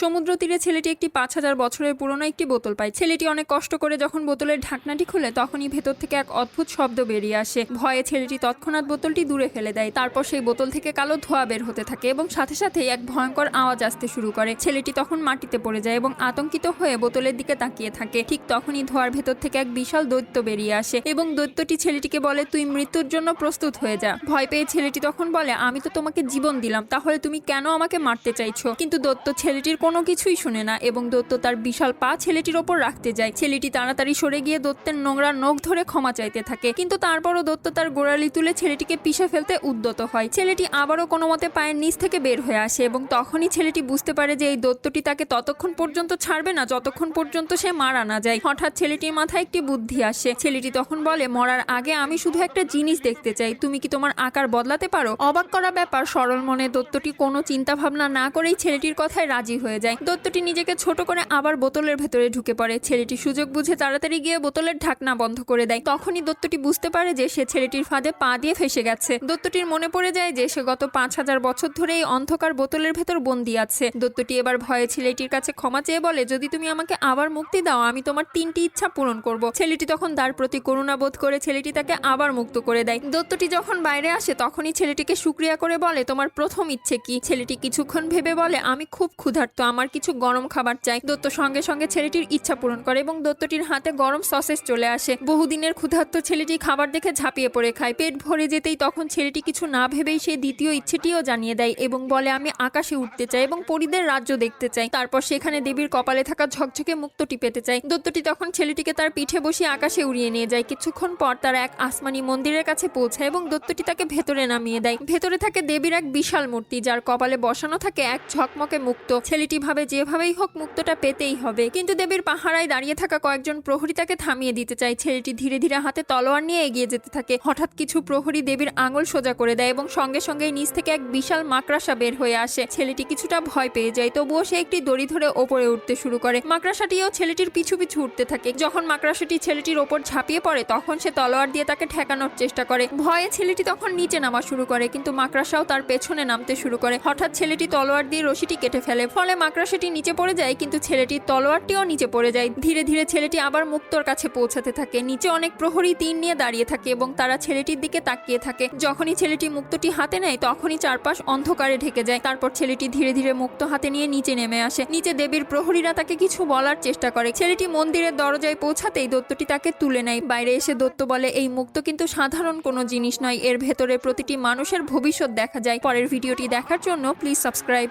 সমুদ্র তীরে ছেলেটি একটি পাঁচ হাজার বছরের পুরনো একটি বোতল পায়। ছেলেটি অনেক কষ্ট করে যখন বোতলের ঢাকনাটি খুলে, তখনই ভেতর থেকে এক অদ্ভুত শব্দ বেরিয়ে আসে। ভয়ে ছেলেটি তৎক্ষণাৎ বোতলটি দূরে ফেলে দেয়। তারপর সেই বোতল থেকে কালো ধোঁয়া বের হতে থাকে এবং সাথে সাথে এক ভয়ঙ্কর আওয়াজ আসতে শুরু করে। ছেলেটি তখন মাটিতে পড়ে যায় এবং আতঙ্কিত হয়ে বোতলের দিকে তাকিয়ে থাকে। ঠিক তখনই ধোঁয়ার ভেতর থেকে এক বিশাল দৈত্য বেরিয়ে আসে এবং দৈত্যটি ছেলেটিকে বলে, তুই মৃত্যুর জন্য প্রস্তুত হয়ে যা। ভয় পেয়ে ছেলেটি তখন বলে, আমি তো তোমাকে জীবন দিলাম, তাহলে তুমি কেন আমাকে মারতে চাইছো? কিন্তু দত্ত ছেলেটির কোনো কিছুই শুনে না এবং দত্ত তার বিশাল পা ছেলেটির ওপর রাখতে যায়। ছেলেটি তাড়াতাড়ি সরে গিয়ে দত্তের নোংরা নখ ধরে ক্ষমা চাইতে থাকে। কিন্তু তারপরও দত্ত তার গোড়ালি তুলে ছেলেটিকে পিষে ফেলতে উদ্যত হয়। ছেলেটি আবারও কোনো মতে পায়ের নিচ থেকে বের হয়ে আসে এবং তখনই ছেলেটি বুঝতে পারে যে এই দত্তটি তাকে ততক্ষণ পর্যন্ত ছাড়বে না, যতক্ষণ পর্যন্ত সে মারা না যায়। হঠাৎ ছেলেটির মাথায় একটি বুদ্ধি আসে। ছেলেটি তখন বলে, মরার আগে আমি শুধু একটা জিনিস দেখতে চাই। তুমি কি তোমার আকার বদলাতে পারো? অবাক করা ব্যাপার, সরল মনে দত্তটি কোনো চিন্তা ভাবনা না করেই ছেলেটির কথায় রাজি হয়ে যায়। দত্তটি নিজেকে ছোট করে আবার বোতলের ভেতরে ঢুকে পড়ে। ছেলেটি সুযোগ বুঝে তাড়াতাড়ি গিয়ে বোতলের ঢাকনা বন্ধ করে দেয়। তখনই দত্তটি বুঝতে পারে যে সে ছেলেটির ফাঁদে পা দিয়ে ফেসে গেছে। দত্তটির মনে পড়ে যায় যে সে গত পাঁচ হাজার বছর ধরে এই অন্ধকার বোতলের ভেতর বন্দি আছে। দত্তটি এবার ভয়ে ছেলেটির কাছে ক্ষমা চেয়ে বলে, যদি তুমি আমাকে আবার মুক্তি দাও, আমি তোমার তিনটি ইচ্ছা পূরণ করব। ছেলেটি তখন তার প্রতি করুণা বোধ করে ছেলেটি তাকে আবার মুক্ত করে দেয়। দত্তটি যখন বাইরে আসে, তখনই ছেলেটিকে সুক্রিয়া করে বলে, তোমার প্রথম ইচ্ছে কি? ছেলেটি কিছুক্ষণ ভেবে বলে, আমি খুব ক্ষুধার্ত আমার কিছু গরম খাবার চাই। দত্ত সঙ্গে সঙ্গে ছেলেটির ইচ্ছা পূরণ করে এবং দত্তটির হাতে গরম সসেস চলে আসে। বহুদিনের ক্ষুধার্ত ছেলেটি খাবার দেখে ঝাঁপিয়ে পড়ে খায়। পেট ভরে যেতেই তখন ছেলেটি কিছু না ভেবেই সে দ্বিতীয় ইচ্ছেটিও জানিয়ে দেয় এবং বলে, আমি আকাশে উঠতে চাই এবং পরিদের রাজ্য দেখতে চাই। তারপর সেখানে দেবীর কপালে থাকা ঝকঝকে মুক্তটি পেতে চাই দত্তটি তখন ছেলেটিকে তার পিঠে বসিয়ে আকাশে উড়িয়ে নিয়ে যায়। কিছুক্ষণ পর তারা এক আসমানি মন্দিরের কাছে পৌঁছায় এবং দত্তটি তাকে ভেতরে নামিয়ে দেয়। ভেতরে থাকে দেবীর এক বিশাল মূর্তি, যার কপালে বসানো থাকে এক ঝকমকে মুক্ত। ছেলেটি ভাবে যেভাবেই হোক মুক্তটা পেতেই হবে। কিন্তু দেবীর পাহারায় দাঁড়িয়ে থাকা কয়েকজন প্রহরী তাকে থামিয়ে দিতে চায়। ছেলেটি ধীরে ধীরে হাতে তলোয়ার নিয়ে এগিয়ে যেতে থাকে। হঠাৎ কিছু প্রহরী দেবীর আঙুল সোজা করে দেয় এবং সঙ্গে সঙ্গে নিচ থেকে এক বিশাল মাকড়াসা বের হয়ে আসে। ছেলেটি কিছুটা ভয় পেয়ে যায়, তবুও সে একটি দড়ি ধরে ওপরে উঠতে শুরু করে। মাকড়াসাটিও ছেলেটির পিছু পিছু উঠতে থাকে। যখন মাকড়াসাটি ছেলেটির ওপর ঝাঁপিয়ে পড়ে, তখন সে তলোয়ার দিয়ে তাকে ঠেকানোর চেষ্টা করে। ভয়ে ছেলেটি তখন নিচে নামা শুরু করে, কিন্তু মাকড়াসাও তার পেছনে নামতে শুরু করে। হঠাৎ ছেলেটি তলোয়ার দিয়ে রশিটি কেটে ফেলে, ফলে মাকড়াসাটি নিচে পড়ে যায়, কিন্তু ছেলেটির তলোয়ারটিও নিচে পড়ে যায়। ধীরে ধীরে ছেলেটি আবার মুক্তর কাছে পৌঁছাতে থাকে। নিচে অনেক প্রহরী তীর নিয়ে দাঁড়িয়ে থাকে এবং তারা ছেলেটির দিকে তাকিয়ে থাকে। যখনই ছেলেটি মুক্তটি হাতে নেয়, তখনই চারপাশ অন্ধকারে ঢেকে যায়। তারপর ছেলেটি ধীরে ধীরে মুক্ত হাতে নিয়ে নিচে নেমে আসে। নিচে দেবীর প্রহরীরা তাকে কিছু বলার চেষ্টা করে। ছেলেটি মন্দিরের দরজায় পৌঁছাতেই দত্তটি তাকে তুলে নেয়। বাইরে এসে দত্ত বলে, এই মুক্ত কিন্তু সাধারণ কোনো জিনিস নয়। এর ভেতরে প্রতিটি মানুষের ভবিষ্যৎ দেখা যায়। পরের ভিডিওটি দেখার জন্য প্লিজ সাবস্ক্রাইব।